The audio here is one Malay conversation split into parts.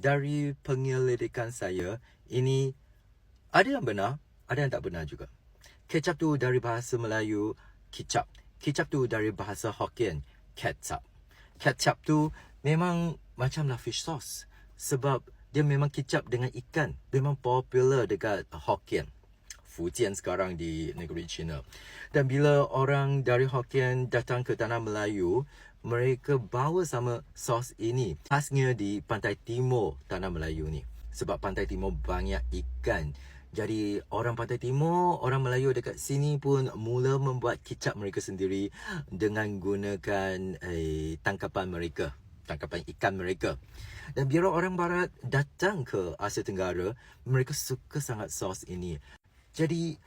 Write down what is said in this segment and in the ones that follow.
dari penyelidikan saya, ini ada yang benar, ada yang tak benar juga. Kecap tu dari bahasa Melayu, kicap. Kicap tu dari bahasa Hokkien, ketchup. Ketchup tu memang macamlah fish sauce. Sebab dia memang kicap dengan ikan. Memang popular dekat Hokkien. Fujian sekarang di negeri China. Dan bila orang dari Hokkien datang ke tanah Melayu, mereka bawa sama sos ini. Khasnya di pantai timur tanah Melayu ni. Sebab pantai timur banyak ikan. Jadi orang pantai timur, orang Melayu dekat sini pun mula membuat kicap mereka sendiri dengan gunakan eh, tangkapan mereka, tangkapan ikan mereka. Dan bila orang barat datang ke Asia Tenggara, mereka suka sangat sos ini. Jadi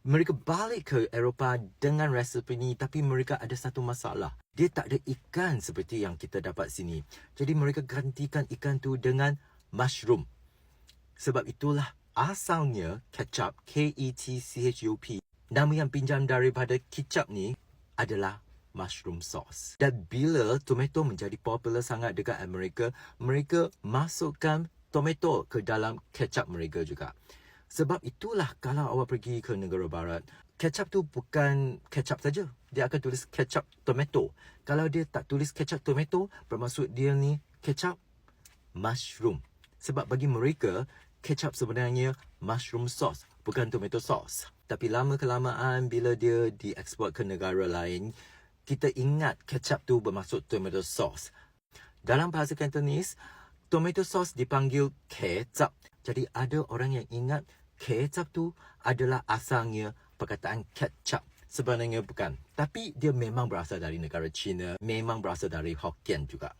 mereka balik ke Eropah dengan resepi ini tapi mereka ada satu masalah. Dia tak ada ikan seperti yang kita dapat sini. Jadi mereka gantikan ikan tu dengan mushroom. Sebab itulah asalnya ketchup, K-E-T-C-H-U-P. Nama yang pinjam daripada kicap ni adalah mushroom sauce. Dan bila tomato menjadi popular sangat dekat Amerika, mereka masukkan tomato ke dalam kecap mereka juga. Sebab itulah kalau awak pergi ke negara barat, kecap tu bukan kecap saja. Dia akan tulis kecap tomato. Kalau dia tak tulis kecap tomato, bermaksud dia ni kecap mushroom. Sebab bagi mereka, kecap sebenarnya mushroom sauce, bukan tomato sauce. Tapi lama kelamaan bila dia dieksport ke negara lain, kita ingat kecap tu bermaksud tomato sauce. Dalam bahasa Cantonese, tomato sauce dipanggil kecap. Jadi ada orang yang ingat kecap tu adalah asalnya perkataan ketchup. Sebenarnya bukan. Tapi dia memang berasal dari negara China. Memang berasal dari Hokkien juga.